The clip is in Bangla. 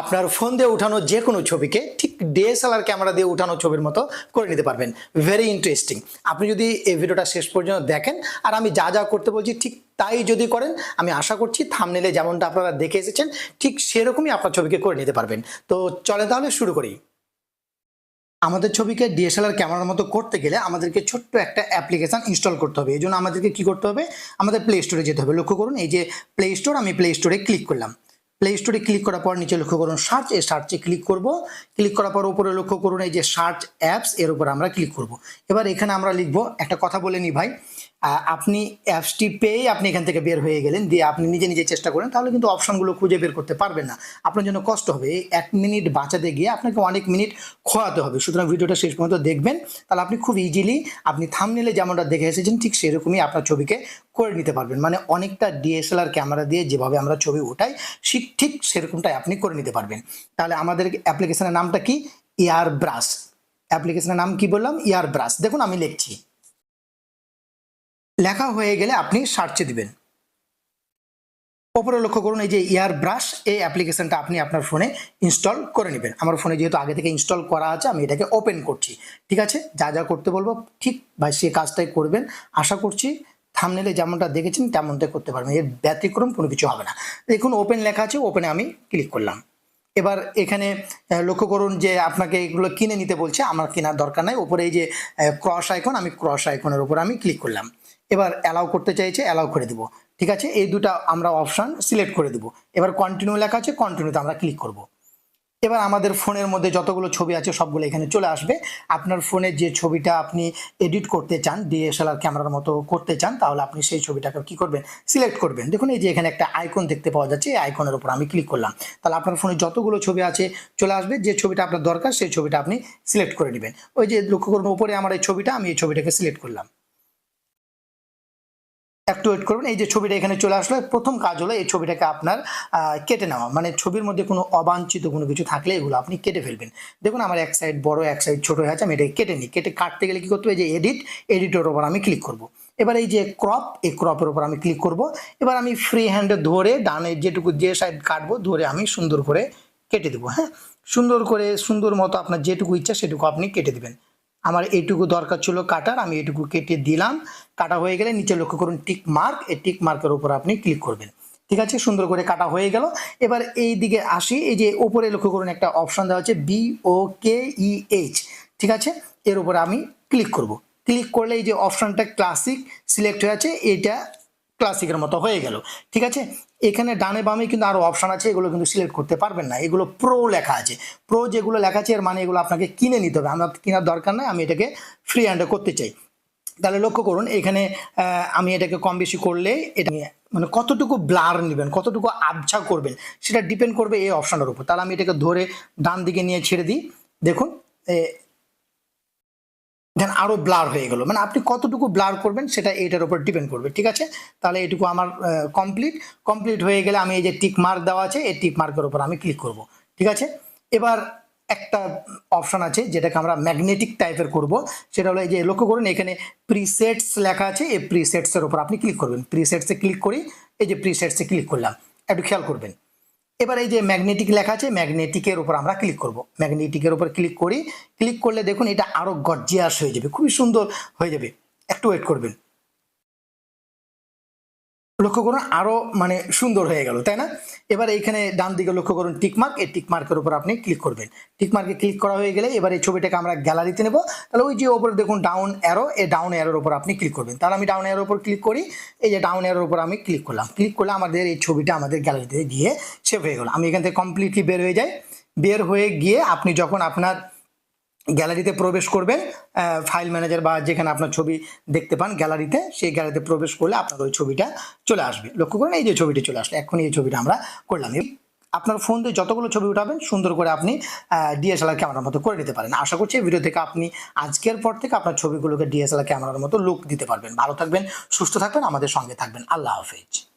আপনার ফোন দিয়ে উঠানো যে কোনো ছবিকে ঠিক ডিএসএলআর ক্যামেরা দিয়ে উঠানো ছবির মতো করে নিতে পারবেন। ভেরি ইন্টারেস্টিং আপনি যদি এই ভিডিওটা শেষ পর্যন্ত দেখেন, আর আমি যা যা করতে বলছি ঠিক তাই যদি করেন, আমি আশা করছি থামনেলে যেমনটা আপনারা দেখে এসেছেন, ঠিক সেরকমই আপনার ছবিকে করে নিতে পারবেন। তো চলে তাহলে শুরু করি। আমাদের ছবিকে ডিএসএলআর ক্যামেরার মতো করতে গেলে আমাদেরকে ছোট্ট একটা অ্যাপ্লিকেশন ইনস্টল করতে হবে। এই জন্য আমাদেরকে কী করতে হবে? আমাদের প্লে স্টোরে যেতে হবে। লক্ষ্য করুন, এই যে প্লে স্টোর আমি প্লে স্টোরে ক্লিক করলাম। প্লে স্টোরে ক্লিক করার পর নিচে লক্ষ্য করুন সার্চ এই সার্চে ক্লিক করব। ক্লিক করার পর উপরে লক্ষ্য করুন এই যে সার্চ অ্যাপস এর উপর আমরা ক্লিক করব। এবার এখানে আমরা লিখব একটা কথা বলে নি ভাই। আপনি অ্যাপসটি পেয়ে আপনি এখান থেকে বের হয়ে গেলেন, দিয়ে আপনি নিজে নিজে চেষ্টা করেন তাহলে কিন্তু অপশনগুলো খুঁজে বের করতে পারবেন না। আপনার জন্য কষ্ট হবে। এক মিনিট বাঁচাতে গিয়ে আপনাকে অনেক মিনিট খোয়াতে হবে। সুতরাং ভিডিওটা শেষ পর্যন্ত দেখবেন। তাহলে আপনি খুব ইজিলি আপনি থামনেলে যেমনটা দেখে এসেছেন, ঠিক সেরকমই আপনার ছবিকে করে নিতে পারবেন। মানে অনেকটা ডিএসএলআর ক্যামেরা দিয়ে যেভাবে আমরা ছবি ওঠাই ঠিক ঠিক সেরকমটাই আপনি করে নিতে পারবেন। তাহলে আমাদের অ্যাপ্লিকেশনের নামটা কি? ইয়ার ব্রাশ অ্যাপ্লিকেশনের নাম কি বললাম? ইয়ার ব্রাশ দেখুন আমি লিখছি। লেখা হয়ে গেলে আপনি সার্চে দিবেন। ওপরে লক্ষ্য করুন এই যে ইয়ার ব্রাশ, এই অ্যাপ্লিকেশনটা আপনি আপনার ফোনে ইনস্টল করে নেবেন। আমার ফোনে যেহেতু আগে থেকে ইনস্টল করা আছে, আমি এটাকে ওপেন করছি। ঠিক আছে? যা যা করতে বলব, ঠিক বা সে কাজটাই করবেন। আশা করছি থামনেলে যেমনটা দেখেছেন, তেমনটাই করতে পারবেন। এর ব্যতিক্রম কোনো কিছু হবে না। দেখুন ওপেন লেখা আছে ওপেনে আমি ক্লিক করলাম। এবার এখানে লক্ষ্য করুন যে আপনাকে এগুলো কিনে নিতে বলছে। আমার কেনার দরকার নাই। ওপরে এই যে ক্রস আইকন আমি ক্রস আইকনের উপর আমি ক্লিক করলাম। এবার অ্যালাউ করতে চাইছে অ্যালাউ করে দিব। ঠিক আছে? এই দুটা আমরা অপশান সিলেক্ট করে দিব। এবার কন্টিনিউ লেখা আছে কন্টিনিউতে আমরা ক্লিক করব। এবার আমাদের ফোনের মধ্যে যতগুলো ছবি আছে, সবগুলো এখানে চলে আসবে। আপনার ফোনে যে ছবিটা আপনি এডিট করতে চান ডিএসএলআর ক্যামেরার মতো করতে চান, তাহলে আপনি সেই ছবিটাকে কি করবেন? সিলেক্ট করবেন। দেখুন, এই যে এখানে একটা আইকন দেখতে পাওয়া যাচ্ছে, এই আইকনের উপর আমি ক্লিক করলাম। তাহলে আপনার ফোনে যতগুলো ছবি আছে, চলে আসবে। যে ছবিটা আপনার দরকার, সেই ছবিটা আপনি সিলেক্ট করে নেবেন। ওই যে লক্ষ্য করুন, উপরে আমার এই ছবিটা, আমি এই ছবিটাকে সিলেক্ট করলাম। একটু ওয়েট করবেন এই যে ছবিটা এখানে চলে আসলো, প্রথম কাজ হলো এই ছবিটাকে আপনার কেটে নেওয়া। মানে ছবির মধ্যে কোনো অবাঞ্ছিত কোনো কিছু থাকলে এগুলো আপনি কেটে ফেলবেন। দেখুন, আমার এক সাইড বড়, এক সাইড ছোট হয়ে আছে, আমি এটাকে কেটে নিই। কেটে কাটতে গেলে কি করতে হবে? যে এডিট এডিটের ওপর আমি ক্লিক করব। এবার এই যে ক্রপ এই ক্রপের ওপর আমি ক্লিক করব। এবার আমি ফ্রি হ্যান্ডে ধরে ডানে যেটুকু যে সাইড কাটবো, ধরে আমি সুন্দর করে কেটে দেবো হ্যাঁ? সুন্দর করে, সুন্দর মতো আপনার যেটুকু ইচ্ছা সেটুকু আপনি কেটে দিবেন। আমার এইটুকু দরকার ছিল কাটার, আমি এটুকু কেটে দিলাম। কাটা হয়ে গেলে নিচে লক্ষ্য করুন টিক মার্ক এই টিক মার্কের উপর আপনি ক্লিক করবেন। ঠিক আছে, সুন্দর করে কাটা হয়ে গেল। এবার এই দিকে আসি, এই যে ওপরে লক্ষ্য করুন একটা অপশন দেওয়া আছে বি ও কে ই এইচ ঠিক আছে, এর উপরে আমি ক্লিক করব। ক্লিক করলে এই যে অপশনটা ক্লাসিক সিলেক্ট হয়ে আছে, এটা ক্লাসিকের মতো হয়ে গেল। ঠিক আছে? এখানে ডানে বামে কিন্তু আরও অপশান আছে, এগুলো কিন্তু সিলেক্ট করতে পারবেন না। এগুলো প্রো লেখা আছে। প্রো যেগুলো লেখা আছে, এর মানে এগুলো আপনাকে কিনে নিতে হবে। আমার কেনার দরকার নাই, আমি এটাকে ফ্রি হ্যান্ডে করতে চাই। তাহলে লক্ষ্য করুন, এখানে আমি এটাকে কম বেশি করলে এটা মানে কতটুকু ব্লার নেবেন, কতটুকু আবছা করবেন, সেটা ডিপেন্ড করবে এই অপশনের উপর। তাহলে আমি এটাকে ধরে ডান দিকে নিয়ে ছেড়ে দিই। দেখুন দেন আরও ব্লার হয়ে গেল। মানে আপনি কতটুকু ব্লার করবেন সেটা এটার উপর ডিপেন্ড করবে, ঠিক আছে? তাহলে এটুকু আমার কমপ্লিট কমপ্লিট হয়ে গেলে আমি এই যে টিক মার্ক দেওয়া আছে, এই টিক মার্কের উপর আমি ক্লিক করব, ঠিক আছে? এবার একটা অপশন আছে যেটাকে আমরা ম্যাগনেটিক টাইপের করব। সেটা হলো এই যে লক্ষ্য করুন, এখানে প্রিসেটস লেখা আছে, এই প্রিসেটসের উপর আপনি ক্লিক করবেন। প্রিসেটসে ক্লিক করি, এই যে প্রিসেটসে ক্লিক করলাম। একটু খেয়াল করবেন। এবার এই যে ম্যাগনেটিক লেখা আছে ম্যাগনেটিকের উপর আমরা ক্লিক করব। ম্যাগনেটিকের উপর ক্লিক করি ক্লিক করলে দেখুন এটা আরও গর্জিয়াস হয়ে যাবে, খুবই সুন্দর হয়ে যাবে। একটু ওয়েট করবেন। লক্ষ্য করুন, আরও মানে সুন্দর হয়ে গেল, তাই না? এবার এইখানে ডান দিকে লক্ষ্য করুন টিকমার্ক এই টিকমার্কের উপর আপনি ক্লিক করবেন। টিকমার্কে ক্লিক করা হয়ে গেলে এবার এই ছবিটাকে আমরা গ্যালারিতে নেব। তাহলে ওই যে ওপরে দেখুন ডাউন অ্যারো এই ডাউন অ্যারোর উপর আপনি ক্লিক করবেন। তাহলে আমি ডাউন অ্যারোর উপর ক্লিক করি, এই যে ডাউন অ্যারোর উপর আমি ক্লিক করলাম। ক্লিক করলে আমাদের এই ছবিটা আমাদের গ্যালারিতে গিয়ে সেভ হয়ে গেল। আমি এখান থেকে কমপ্লিটলি বের হয়ে যাই। বের হয়ে গিয়ে আপনি যখন আপনার গ্যালারিতে প্রবেশ করবেন ফাইল ম্যানেজার বা যেখানে আপনার ছবি দেখতে পান গ্যালারিতে, সেই গ্যালারিতে প্রবেশ করলে আপনার ওই ছবিটা চলে আসবে। লক্ষ্য করুন, এই যে ছবিটি চলে আসলো। এখন এই ছবিটা আমরা করলাম। আপনার ফোন দিয়ে যতগুলো ছবি উঠাবেন, সুন্দর করে আপনি ডিএসএলআর ক্যামেরার মতো করে নিতে পারেন। আশা করছি ভিডিও থেকে আপনি আজকের পর থেকে আপনার ছবিগুলোকে ডিএসএলআর ক্যামেরার মতো লুক দিতে পারবেন। ভালো থাকবেন, সুস্থ থাকবেন, আমাদের সঙ্গে থাকবেন। আল্লাহ হাফেজ।